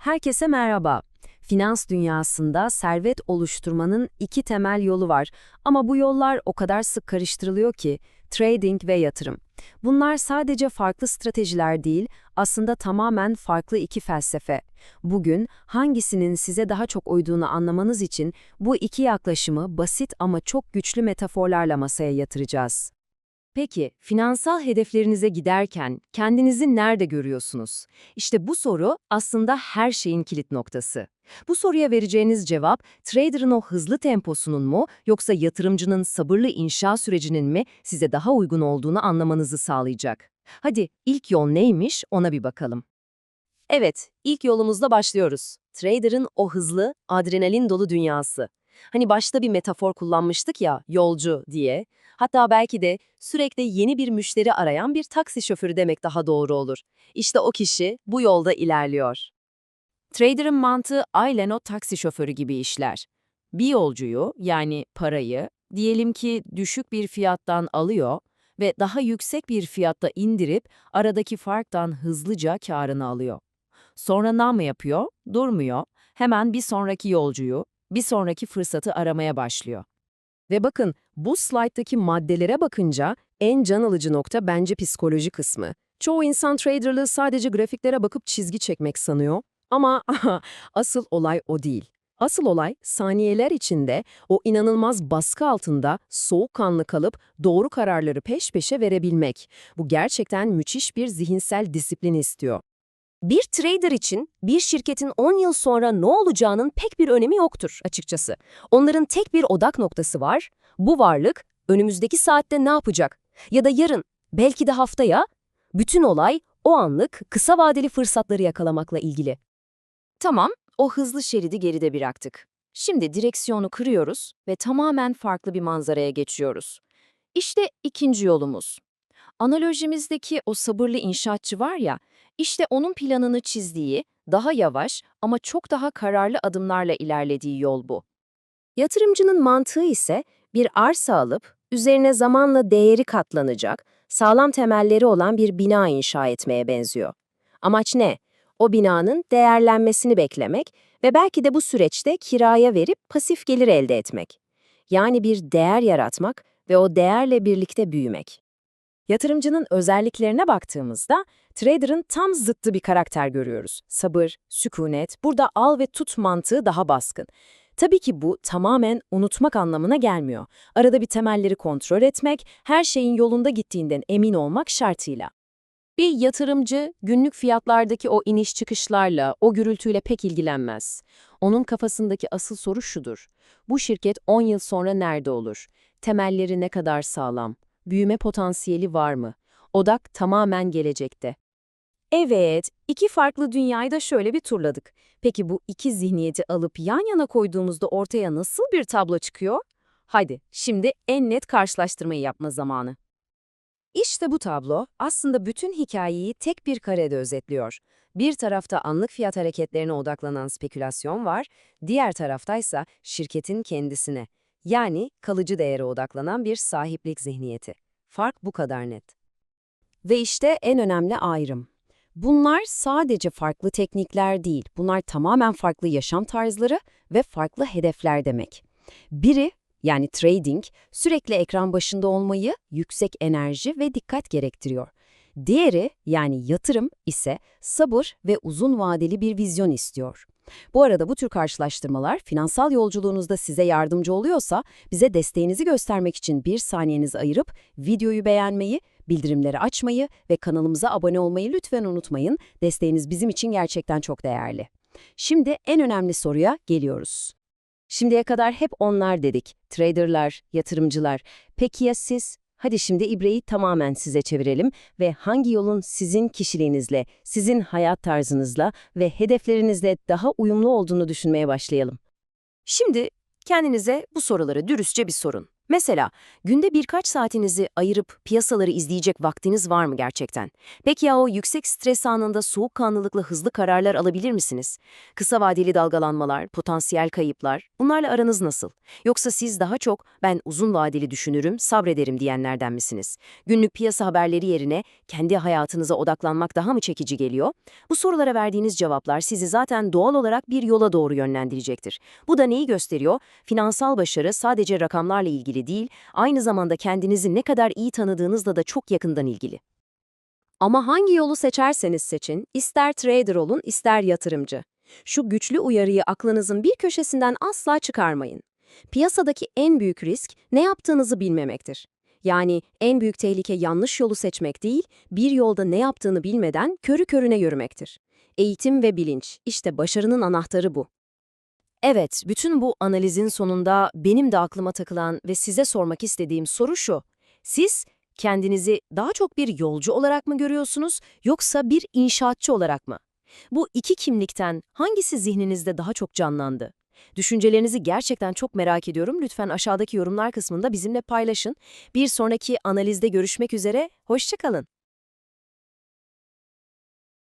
Herkese merhaba. Finans dünyasında servet oluşturmanın iki temel yolu var ama bu yollar o kadar sık karıştırılıyor ki trading ve yatırım. Bunlar sadece farklı stratejiler değil, aslında tamamen farklı iki felsefe. Bugün hangisinin size daha çok uyduğunu anlamanız için bu iki yaklaşımı basit ama çok güçlü metaforlarla masaya yatıracağız. Peki, finansal hedeflerinize giderken kendinizi nerede görüyorsunuz? İşte bu soru aslında her şeyin kilit noktası. Bu soruya vereceğiniz cevap, trader'ın o hızlı temposunun mu yoksa yatırımcının sabırlı inşa sürecinin mi size daha uygun olduğunu anlamanızı sağlayacak. Hadi ilk yol neymiş ona bir bakalım. Evet, ilk yolumuzla başlıyoruz. Trader'ın o hızlı, adrenalin dolu dünyası. Hani başta bir metafor kullanmıştık ya, yolcu diye. Hatta belki de sürekli yeni bir müşteri arayan bir taksi şoförü demek daha doğru olur. İşte o kişi bu yolda ilerliyor. Trader'ın mantığı aynen o taksi şoförü gibi işler. Bir yolcuyu, yani parayı, diyelim ki düşük bir fiyattan alıyor ve daha yüksek bir fiyatta indirip aradaki farktan hızlıca karını alıyor. Sonra ne mı yapıyor? Durmuyor. Hemen bir sonraki yolcuyu, bir sonraki fırsatı aramaya başlıyor. Ve bakın bu slayttaki maddelere bakınca en can alıcı nokta bence psikoloji kısmı. Çoğu insan traderlığı sadece grafiklere bakıp çizgi çekmek sanıyor. Ama asıl olay o değil. Asıl olay saniyeler içinde o inanılmaz baskı altında soğukkanlı kalıp doğru kararları peş peşe verebilmek. Bu gerçekten müthiş bir zihinsel disiplin istiyor. Bir trader için bir şirketin 10 yıl sonra ne olacağının pek bir önemi yoktur açıkçası. Onların tek bir odak noktası var. Bu varlık önümüzdeki saatte ne yapacak? Ya da yarın, belki de haftaya. Bütün olay o anlık kısa vadeli fırsatları yakalamakla ilgili. Tamam, o hızlı şeridi geride bıraktık. Şimdi direksiyonu kırıyoruz ve tamamen farklı bir manzaraya geçiyoruz. İşte ikinci yolumuz. Analojimizdeki o sabırlı inşaatçı var ya, işte onun planını çizdiği, daha yavaş ama çok daha kararlı adımlarla ilerlediği yol bu. Yatırımcının mantığı ise bir arsa alıp, üzerine zamanla değeri katlanacak, sağlam temelleri olan bir bina inşa etmeye benziyor. Amaç ne? O binanın değerlenmesini beklemek ve belki de bu süreçte kiraya verip pasif gelir elde etmek. Yani bir değer yaratmak ve o değerle birlikte büyümek. Yatırımcının özelliklerine baktığımızda trader'ın tam zıttı bir karakter görüyoruz. Sabır, sükunet, burada al ve tut mantığı daha baskın. Tabii ki bu tamamen unutmak anlamına gelmiyor. Arada bir temelleri kontrol etmek, her şeyin yolunda gittiğinden emin olmak şartıyla. Bir yatırımcı günlük fiyatlardaki o iniş çıkışlarla, o gürültüyle pek ilgilenmez. Onun kafasındaki asıl soru şudur. Bu şirket 10 yıl sonra nerede olur? Temelleri ne kadar sağlam? Büyüme potansiyeli var mı? Odak tamamen gelecekte. Evet, iki farklı dünyayı da şöyle bir turladık. Peki bu iki zihniyeti alıp yan yana koyduğumuzda ortaya nasıl bir tablo çıkıyor? Haydi, şimdi en net karşılaştırmayı yapma zamanı. İşte bu tablo aslında bütün hikayeyi tek bir karede özetliyor. Bir tarafta anlık fiyat hareketlerine odaklanan spekülasyon var, diğer taraftaysa şirketin kendisine, yani kalıcı değere odaklanan bir sahiplik zihniyeti. Fark bu kadar net. Ve işte en önemli ayrım. Bunlar sadece farklı teknikler değil, bunlar tamamen farklı yaşam tarzları ve farklı hedefler demek. Biri, yani trading, sürekli ekran başında olmayı, yüksek enerji ve dikkat gerektiriyor. Diğeri, yani yatırım ise sabır ve uzun vadeli bir vizyon istiyor. Bu arada bu tür karşılaştırmalar finansal yolculuğunuzda size yardımcı oluyorsa bize desteğinizi göstermek için bir saniyenizi ayırıp videoyu beğenmeyi, bildirimleri açmayı ve kanalımıza abone olmayı lütfen unutmayın. Desteğiniz bizim için gerçekten çok değerli. Şimdi en önemli soruya geliyoruz. Şimdiye kadar hep onlar dedik. Traderlar, yatırımcılar. Peki ya siz? Hadi şimdi ibreyi tamamen size çevirelim ve hangi yolun sizin kişiliğinizle, sizin hayat tarzınızla ve hedeflerinizle daha uyumlu olduğunu düşünmeye başlayalım. Şimdi kendinize bu soruları dürüstçe bir sorun. Mesela günde birkaç saatinizi ayırıp piyasaları izleyecek vaktiniz var mı gerçekten? Peki ya o yüksek stres anında soğukkanlılıkla hızlı kararlar alabilir misiniz? Kısa vadeli dalgalanmalar, potansiyel kayıplar, bunlarla aranız nasıl? Yoksa siz daha çok ben uzun vadeli düşünürüm, sabrederim diyenlerden misiniz? Günlük piyasa haberleri yerine kendi hayatınıza odaklanmak daha mı çekici geliyor? Bu sorulara verdiğiniz cevaplar sizi zaten doğal olarak bir yola doğru yönlendirecektir. Bu da neyi gösteriyor? Finansal başarı sadece rakamlarla ilgili değil, aynı zamanda kendinizi ne kadar iyi tanıdığınızla da çok yakından ilgili. Ama hangi yolu seçerseniz seçin, ister trader olun, ister yatırımcı. Şu güçlü uyarıyı aklınızın bir köşesinden asla çıkarmayın. Piyasadaki en büyük risk ne yaptığınızı bilmemektir. Yani en büyük tehlike yanlış yolu seçmek değil, bir yolda ne yaptığını bilmeden körü körüne yürümektir. Eğitim ve bilinç, işte başarının anahtarı bu. Evet, bütün bu analizin sonunda benim de aklıma takılan ve size sormak istediğim soru şu. Siz kendinizi daha çok bir yolcu olarak mı görüyorsunuz yoksa bir inşaatçı olarak mı? Bu iki kimlikten hangisi zihninizde daha çok canlandı? Düşüncelerinizi gerçekten çok merak ediyorum. Lütfen aşağıdaki yorumlar kısmında bizimle paylaşın. Bir sonraki analizde görüşmek üzere, hoşçakalın.